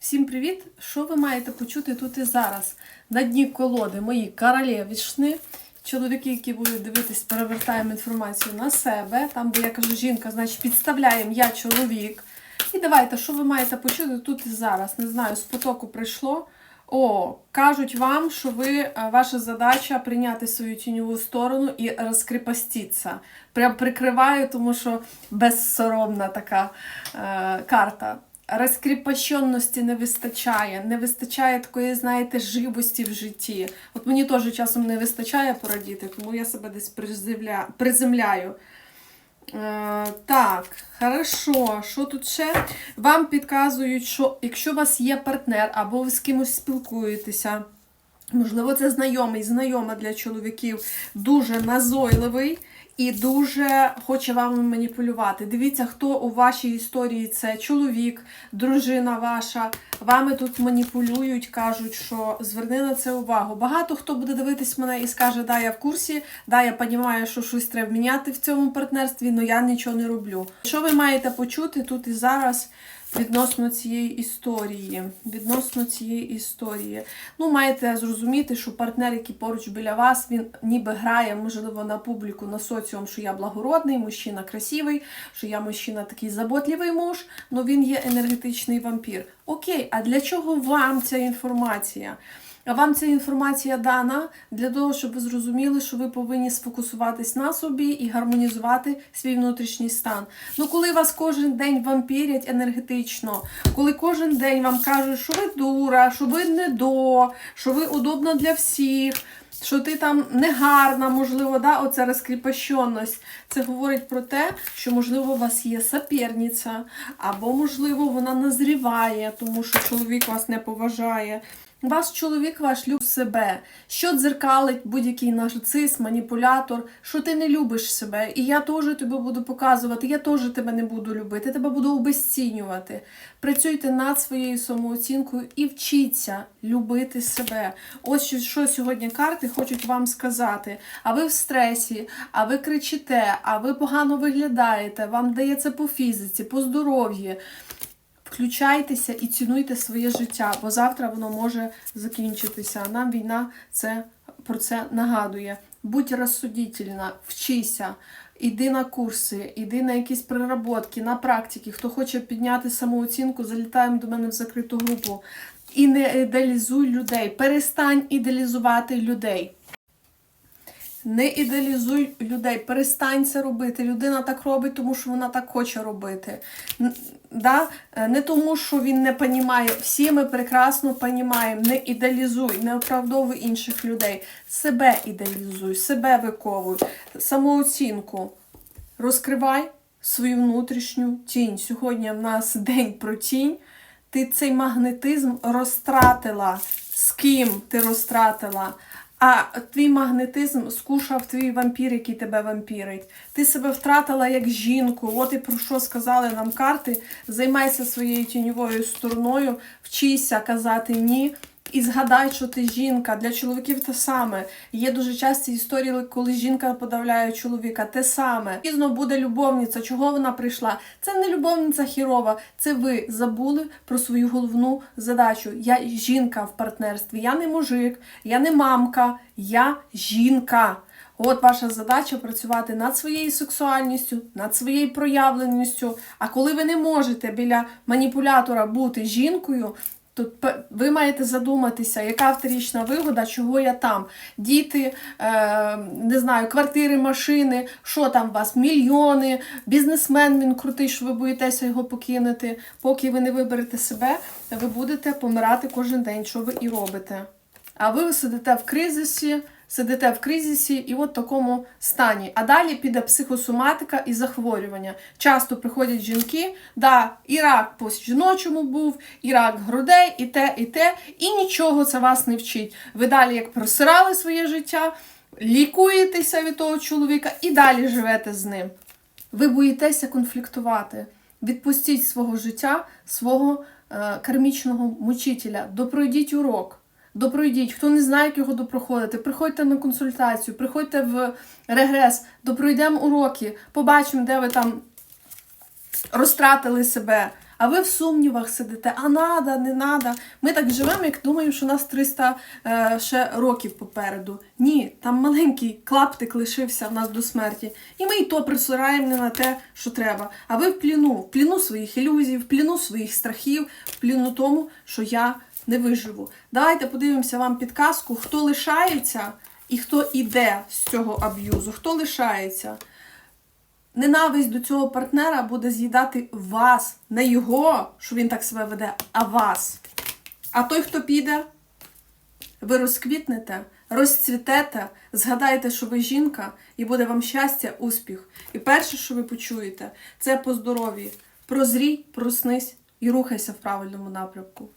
Всім привіт! Що ви маєте почути тут і зараз? На дні колоди мої королевішни. Чоловіки, які будуть дивитись, перевертаємо інформацію на себе. Там, де я кажу жінка, значить підставляємо я чоловік. І давайте, що ви маєте почути тут і зараз? Не знаю, з потоку прийшло. О, кажуть вам, що ви, е, ваша задача прийняти свою тіньову сторону і розкріпоститися. Прям прикриваю, тому що безсоромна така е, карта. Розкріпощеності не вистачає, не вистачає такої, знаєте, живості в житті. От мені теж часом не вистачає порадіти, тому я себе десь приземля... приземляю. Е, так, хорошо. Що тут ще? Вам підказують, що якщо у вас є партнер або ви з кимось спілкуєтеся, можливо, це знайомий, знайома для чоловіків, дуже назойливий і дуже хоче вами маніпулювати. Дивіться, хто у вашій історії це чоловік, дружина ваша. Вами тут маніпулюють, кажуть, що зверни на це увагу. Багато хто буде дивитись мене і скаже, да, я в курсі, да, я розумію, що щось треба міняти в цьому партнерстві, але я нічого не роблю. Що ви маєте почути тут і зараз? Відносно цієї історії, відносно цієї історії. Ну, маєте зрозуміти, що партнер, який поруч біля вас, він ніби грає, можливо, на публіку, на соціум, що я благородний, мужчина красивий, що я мужчина такий заботливий муж, але він є енергетичний вампір. Окей, а для чого вам ця інформація? Вам ця інформація дана для того, щоб ви зрозуміли, що ви повинні сфокусуватись на собі і гармонізувати свій внутрішній стан. Ну, коли вас кожен день вампірять енергетично, коли кожен день вам кажуть, що ви дура, що ви не до, що ви удобна для всіх. Що ти там негарна, можливо, да, оця розкріпощеність. Це говорить про те, що, можливо, у вас є соперниця, або, можливо, вона назріває, тому що чоловік вас не поважає. Ваш чоловік ваш любить себе, що дзеркалить будь-який нарцис, маніпулятор, що ти не любиш себе. І я теж тебе буду показувати, я теж тебе не буду любити, тебе буду обесцінювати. Працюйте над своєю самооцінкою і вчіться любити себе. Ось що сьогодні карти хочуть вам сказати. А ви в стресі, а ви кричите, а ви погано виглядаєте, вам дається по фізиці, по здоров'ю. Включайтеся і цінуйте своє життя, бо завтра воно може закінчитися. Нам війна це про це нагадує. Будь розсудительна, вчися, іди на курси, іди на якісь приработки, на практики. Хто хоче підняти самооцінку, залітаємо до мене в закриту групу. І не ідеалізуй людей. Перестань ідеалізувати людей. Не ідеалізуй людей, перестань це робити. Людина так робить, тому що вона так хоче робити. Да? Е, Не тому, що він не понімає. Всі ми прекрасно понімаємо. Не ідеалізуй, не оправдовуй інших людей. Себе ідеалізуй, себе виковуй, самооцінку. Розкривай свою внутрішню тінь. Сьогодні в нас день про тінь. Ти цей магнетизм розтратила. З ким ти розтратила? А твій магнетизм скушав твій вампір, який тебе вампірить. Ти себе втратила як жінку. От і про що сказали нам карти. Займайся своєю тіньовою стороною, вчися казати ні. І згадай, що ти жінка. Для чоловіків те саме. Є дуже часті історії, коли жінка подавляє чоловіка. Те саме. Пізно буде любовниця. Чого вона прийшла? Це не любовниця хірова. Це ви забули про свою головну задачу. Я жінка в партнерстві. Я не мужик, я не мамка, я жінка. От ваша задача працювати над своєю сексуальністю, над своєю проявленістю. А коли ви не можете біля маніпулятора бути жінкою, п- ви маєте задуматися, яка вторічна вигода, чого я там. Діти, е, не знаю, квартири, машини, що там у вас, мільйони, бізнесмен він крутий, що ви боїтеся його покинути. Поки ви не виберете себе, ви будете помирати кожен день, що ви і робите. А ви сидите в кризисі, сидите в кризисі і от такому стані. А далі піде психосоматика і захворювання. Часто приходять жінки, да, і рак по жіночому був, і рак грудей, і те, і те, і нічого це вас не вчить. Ви далі як просирали своє життя, лікуєтеся від того чоловіка і далі живете з ним. Ви боїтеся конфліктувати. Відпустіть свого життя свого е, кармічного мучителя, допройдіть урок. Допройдіть, хто не знає, як його допроходити, приходьте на консультацію, приходьте в регрес, допройдемо уроки, побачимо, де ви там розтратили себе. А ви в сумнівах сидите, а надо, не надо. Ми так живемо, як думаємо, що у нас 300 е, ще років попереду. Ні, там маленький клаптик лишився в нас до смерті. І ми і то присираємо не на те, що треба. А ви в пліну, в пліну своїх ілюзій, в пліну своїх страхів, в пліну тому, що я не виживу. Давайте подивимося вам підказку, хто лишається і хто іде з цього аб'юзу, хто лишається. Ненависть до цього партнера буде з'їдати вас, не його, що він так себе веде, а вас. А той, хто піде, ви розквітнете, розцвітете, згадаєте, що ви жінка, і буде вам щастя, успіх. І перше, що ви почуєте, це по здоров'ї. Прозрій, проснись і рухайся в правильному напрямку.